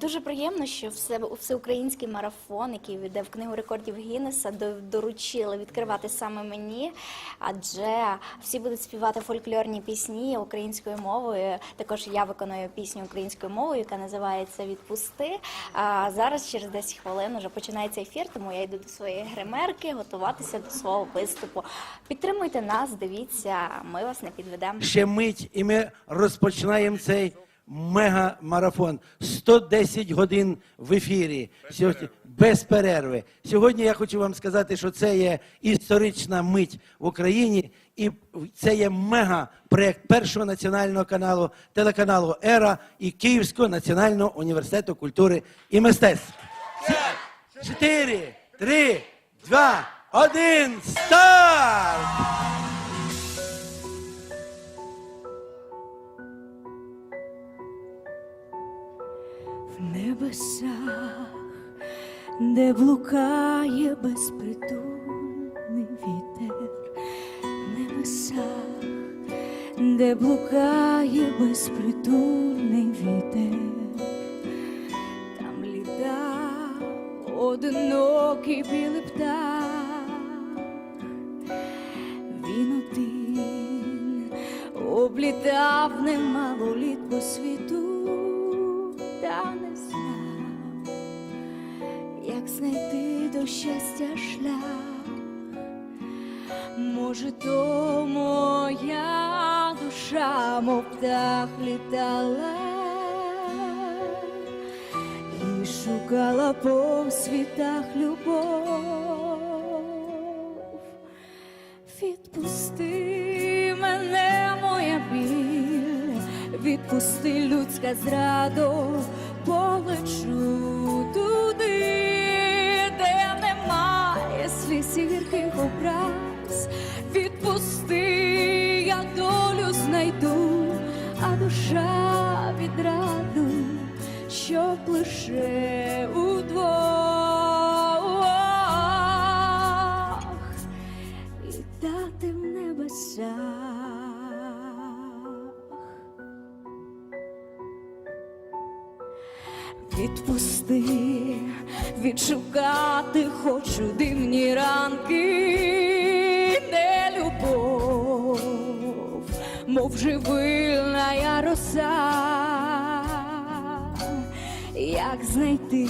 Дуже приємно, що все всеукраїнський марафон, який йде в книгу рекордів Гіннеса, доручили відкривати саме мені, адже всі будуть співати фольклорні пісні українською мовою. Також я виконую пісню українською мовою, яка називається Відпусти. А зараз через 10 хвилин вже починається ефір, тому я йду до своєї гримерки готуватися до свого виступу. Підтримуйте нас, дивіться, ми вас не підведемо. Ще мить, і ми розпочинаємо цей мега-марафон. 110 годин в ефірі. Сьогодні без перерви. Сьогодні я хочу вам сказати, що це є історична мить в Україні, і це є мега-проєкт першого національного каналу, телеканалу Ера і Київського національного університету культури і мистецтв. Чотири, три, два, один, старт! В небесах, де блукає безпритульний вітер, в небесах, де блукає безпритульний вітер, там літа одинокий білий птах, він один облітав немало літ по світу, знав, як знайти до щастя шлях. Може, то моя душа, мов птах літала і шукала по світах любов. Відпусти людська зрадо, полечу туди, де немає сліз і гірких образ. Відпусти, я долю знайду, а душа відраду, щоб лише удвох літати в Відпусти, відшукати хочу дивні ранки, де любов, мов живильна я роса, як знайти,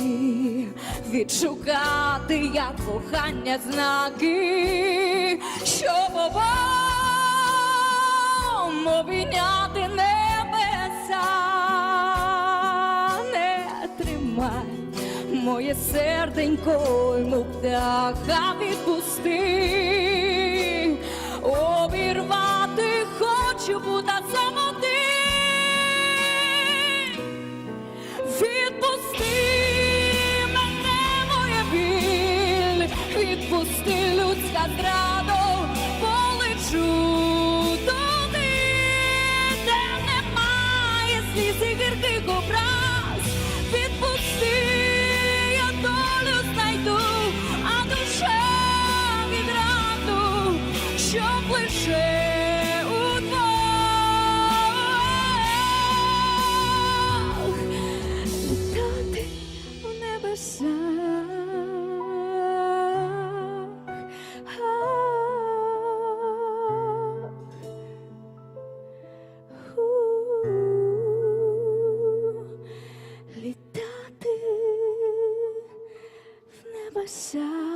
відшукати як кохання знаки, тримай. Моє серденько, йому птаха відпусти, обірвати хочу бути самоти. Відпусти мене, моя біль, відпусти людська зрадо, небесах. У, Літати в небесах.